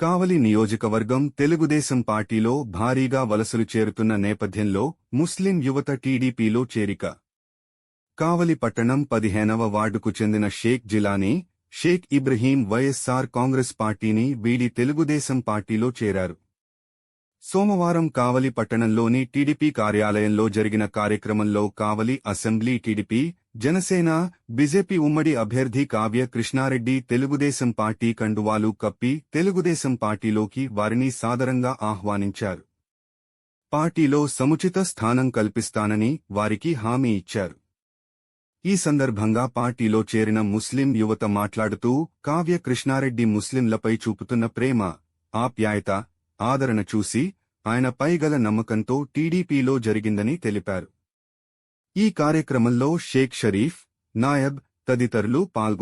కావలి నియోజకవర్గం తెలుగుదేశం పార్టీలో భారీగా వలసలు చేరుతున్న నేపథ్యంలో ముస్లిం యువత టీడీపీలో చేరిక. కావలి పట్టణం పదిహేనవ వార్డుకు చెందిన షేక్ జిలానీ షేక్ ఇబ్రహీం వైఎస్సార్ కాంగ్రెస్ పార్టీని వీడి తెలుగుదేశం పార్టీలో చేరారు. సోమవారం కావలి పట్టణంలోని టీడీపీ కార్యాలయంలో జరిగిన కార్యక్రమంలో Kavali assembly TDP Janasena BJP ఉమ్మడి అభ్యర్థి కావ్య కృష్ణారెడ్డి తెలుగుదేశం పార్టీ కండువాలు కప్పి తెలుగుదేశం పార్టీలోకి వారిని సాదరంగా ఆహ్వానించారు. పార్టీలో సముచిత స్థానం కల్పిస్తానని వారికి హామీ ఇచ్చారు. ఈ సందర్భంగా పార్టీలో చేరిన ముస్లిం యువత మాట్లాడుతూ కావ్య కృష్ణారెడ్డి ముస్లింలపై చూపుతున్న ప్రేమ ఆప్యాయత ఆదరణ చూసి ఆయనపై గల నమ్మకంతో టీడీపీలో జరిగిందని తెలిపారు. ఈ కార్యక్రమంలో షేక్ షరీఫ్ నాయబ్ తదితరులు పాల్గొన్నారు